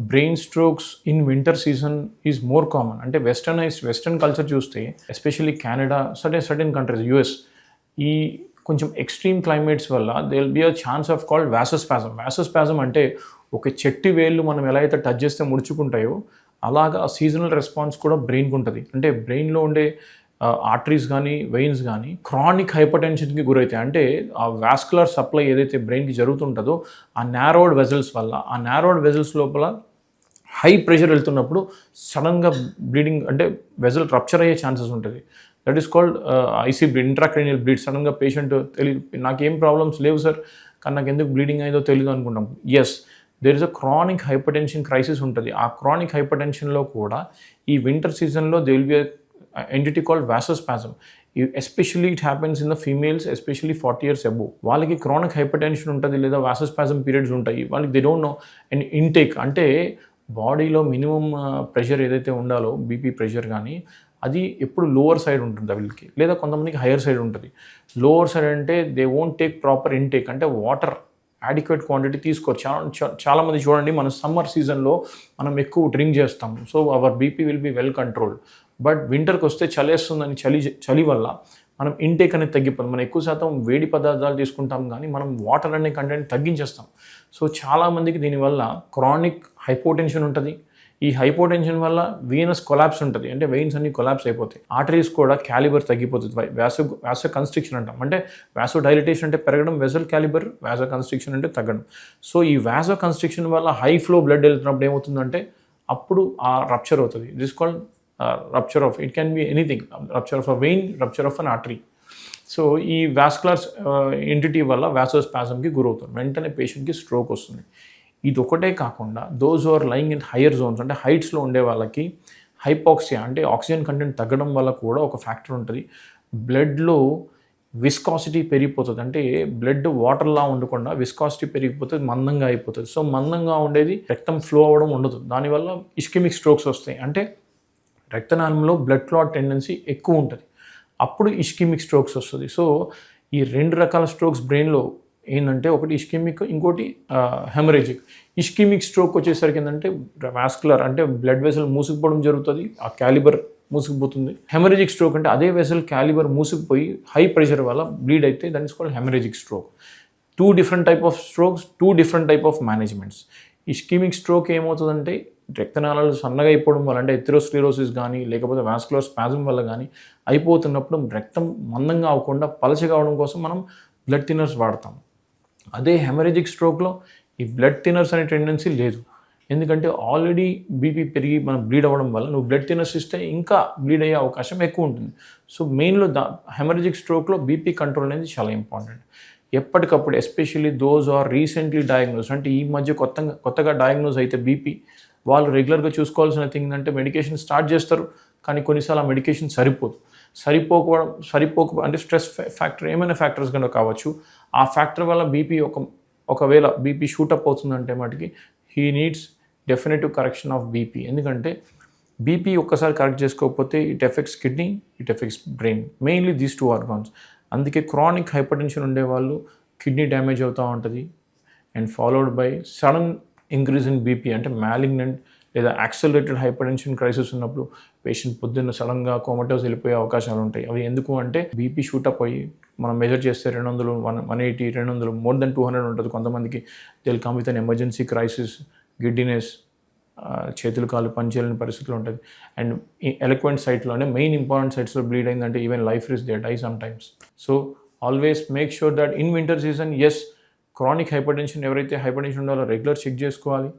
Brain strokes in winter season is more common. అంటే westernise western culture చూస్తే especially Canada certain certain countries US ఈ కొంచెం extreme climates వల్ల they will be a chance of called vasospasm spasm అంటే ఒక చెట్టు వేళ్ళు మనం ఎలా అయితే టచ్ చేస్తే ముడుచుకుంటాయో అలాగా ఆ సీజనల్ రెస్పాన్స్ కూడా బ్రెయిన్కి ఉంటుంది. అంటే బ్రెయిన్లో ఉండే ఆర్టరీస్ కానీ వెయిన్స్ కానీ క్రానిక్ హైపర్టెన్షన్కి గురవుతాయి అంటే ఆ వాస్కులర్ సప్లై ఏదైతే బ్రెయిన్కి జరుగుతుంటుందో ఆ నారోడ్ వెజల్స్ వల్ల ఆ నారోడ్ వెజల్స్ లోపల హై ప్రెషర్ వెళ్తున్నప్పుడు సడన్గా బ్లీడింగ్ అంటే వెజల్ రప్చర్ అయ్యే ఛాన్సెస్ ఉంటుంది. That is called IC bleed intracranial bleed సడన్గా పేషెంట్ తెలియదు నాకేం ప్రాబ్లమ్స్ లేవు సార్ కానీ నాకు ఎందుకు బ్లీడింగ్ అయిందో తెలియదు అనుకుంటాం. Yes there is a chronic hypertension crisis ఉంటుంది. ఆ క్రానిక్ హైపర్టెన్షన్లో కూడా ఈ వింటర్ సీజన్లో they will be entity called vasospasm especially it happens in the females especially forty years above వాళ్ళకి క్రానిక్ హైపర్టెన్షన్ ఉంటుంది లేదా వ్యాసోస్పాజమ్ పీరియడ్స్ ఉంటాయి. వాళ్ళకి they don't know and intake అంటే బాడీలో మినిమం ప్రెషర్ ఏదైతే ఉండాలో బీపీ ప్రెషర్ కానీ అది ఎప్పుడు లోవర్ సైడ్ ఉంటుంది వీళ్ళకి. లేదా కొంతమందికి హయ్యర్ సైడ్ ఉంటుంది. లోవర్ సైడ్ అంటే they won't take proper intake అంటే వాటర్ యాడిక్వేట్ క్వాంటిటీ తీసుకోరు చాలా చా- చాలామంది చూడండి మన సమ్మర్ సీజన్లో మనం ఎక్కువ డ్రింక్ చేస్తాం. So our BP will be well controlled but వింటర్కి వస్తే చలేస్తుందని చలి చలి వల్ల మనం ఇంటేక్ అనేది తగ్గిపోతుంది మనం ఎక్కువ శాతం వేడి పదార్థాలు తీసుకుంటాం కానీ మనం వాటర్ అనే కంటెంట్ తగ్గించేస్తాం. సో చాలామందికి దీనివల్ల క్రానిక్ హైపోటెన్షన్ ఉంటుంది. ఈ హైపోటెన్షన్ వల్ల వీనస్ కొలాప్స్ ఉంటుంది. అంటే వెయిన్స్ అన్ని కొలాప్స్ అయిపోతాయి. ఆర్టరీస్ కూడా క్యాలిబర్ తగ్గిపోతుంది. వ్యాస వ్యాస కన్స్ట్రిక్షన్ అంటాం. అంటే వ్యాసో డైలిటేషన్ అంటే పెరగడం వెసల్ క్యాలిబర్ వ్యాస కన్స్ట్రిక్షన్ అంటే తగ్గడం. సో ఈ వ్యాసో కన్స్ట్రిక్షన్ వల్ల హై ఫ్లో బ్లడ్ వెళ్తున్నప్పుడు ఏమవుతుందంటే అప్పుడు ఆ రప్చర్ అవుతుంది. This called rupture of it can be anything rupture of a vein rupture of an artery so ఈ వాస్కులర్ ఎంటిటీ వల్ల వ్యాసోస్పాజంకి గురవుతుంది. వెంటనే పేషెంట్కి స్ట్రోక్ వస్తుంది. ఇది ఒకటే కాకుండా those are lying in higher zones అంటే హైట్స్లో ఉండే వాళ్ళకి హైపాక్సియా అంటే ఆక్సిజన్ కంటెంట్ తగ్గడం వల్ల కూడా ఒక ఫ్యాక్టర్ ఉంటుంది. బ్లడ్లో విస్కాసిటీ పెరిగిపోతుంది అంటే బ్లడ్ వాటర్లా ఉండకుండా విస్కాసిటీ పెరిగిపోతుంది మందంగా అయిపోతుంది. సో మందంగా ఉండేది రక్తం ఫ్లో అవ్వడం ఉండదు. దానివల్ల ఇస్కెమిక్ స్ట్రోక్స్ వస్తాయి. అంటే రక్తనాళంలో బ్లడ్ క్లాట్ టెండెన్సీ ఎక్కువ ఉంటుంది. అప్పుడు ఇస్కిమిక్ స్ట్రోక్స్ వస్తుంది. సో ఈ రెండు రకాల స్ట్రోక్స్ బ్రెయిన్లో ఏంటంటే ఒకటి ఇష్కిమిక్ ఇంకోటి హెమరేజిక్ ఇష్కిమిక్ స్ట్రోక్ వచ్చేసరికి ఏంటంటే వాస్కులర్ అంటే బ్లడ్ వెసల్ మూసుకుపోవడం జరుగుతుంది ఆ క్యాలిబర్ మూసుకుపోతుంది. హెమరేజిక్ స్ట్రోక్ అంటే అదే వెసల్ క్యాలిబర్ మూసుకుపోయి హై ప్రెషర్ వల్ల బ్లీడ్ అయితే that is called haemorrhagic stroke two different type of strokes two different type of managements ischaemic stroke ఏమవుతుందంటే రక్తనాళాలు సన్నగా అయిపోవడం వల్ల అంటే ఎథిరోస్క్లిరోసిస్ కానీ లేకపోతే వాస్కులర్ స్పాజం వల్ల కానీ అయిపోతున్నప్పుడు రక్తం మందంగా అవ్వకుండా పలచగా అవడం కోసం మనం బ్లడ్ థిన్నర్స్ వాడతాం. అదే హెమరేజిక్ స్ట్రోక్లో ఈ బ్లడ్ థిన్నర్స్ అనే టెండెన్సీ లేదు. ఎందుకంటే ఆల్రెడీ బీపీ పెరిగి మనం బ్లీడ్ అవ్వడం వల్ల నువ్వు బ్లడ్ థినర్స్ ఇస్తే ఇంకా బ్లీడ్ అయ్యే అవకాశం ఎక్కువ ఉంటుంది. సో మెయిన్లో దా హెమరేజిక్ స్ట్రోక్లో బీపీ కంట్రోల్ అనేది చాలా ఇంపార్టెంట్ ఎప్పటికప్పుడు especially those are recently diagnose అంటే ఈ మధ్య కొత్తగా కొత్తగా డయాగ్నోస్ అయితే బీపీ వాళ్ళు రెగ్యులర్గా చూసుకోవాల్సిన థింగ్ అంటే మెడికేషన్ స్టార్ట్ చేస్తారు కానీ కొన్నిసార్లు ఆ మెడికేషన్ సరిపోదు. సరిపోకపోవడం సరిపోక అంటే స్ట్రెస్ ఫ్యాక్టర్ ఏమైనా ఫ్యాక్టర్స్ కనుక కావచ్చు ఆ ఫ్యాక్టర్ వల్ల బీపీ ఒక ఒకవేళ బీపీ షూటప్ అవుతుందంటే మటుకి he needs definitive correction of BP. ఎందుకంటే బీపీ ఒక్కసారి కరెక్ట్ చేసుకోకపోతే it affects kidney it affects brain mainly these two organs. అందుకే క్రానిక్ హైపర్టెన్షన్ ఉండేవాళ్ళు కిడ్నీ డ్యామేజ్ అవుతూ ఉంటుంది. And followed by sudden increase in BP అంటే మ్యాలిగ్నెంట్ లేదా యాక్సలరేటెడ్ హైపర్టెన్షన్ క్రైసిస్ ఉన్నప్పుడు పేషెంట్ పొద్దున్న సడన్గా కోమటోస్ వెళ్ళిపోయే అవకాశాలు ఉంటాయి. అవి ఎందుకు అంటే బీపీ షూటప్ అయ్యి మనం మెజర్ చేస్తే రెండు వందలు వన్ వన్ ఎయిటీ రెండు వందలు మోర్ దెన్ టూ హండ్రెడ్ ఉంటుంది కొంతమందికి. They'll come with an emergency crisis giddiness చేతులు కాలు పనిచేయలేని పరిస్థితులు ఉంటుంది అండ్ ఈ ఎలక్వెంట్ సైట్లోనే మెయిన్ ఇంపార్టెంట్ సైట్స్లో బ్లీడ్ అయిందంటే even life risk they die sometimes so always make sure that in winter season as chronic hypertension ఎవరైతే హైపర్టెన్షన్ ఉండాలో రెగ్యులర్ చెక్ చేసుకోవాలి.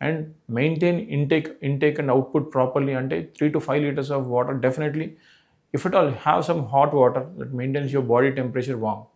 and maintain intake intake and output properly ante 3 to 5 liters of water definitely. If at all have some hot water that maintains your body temperature warm.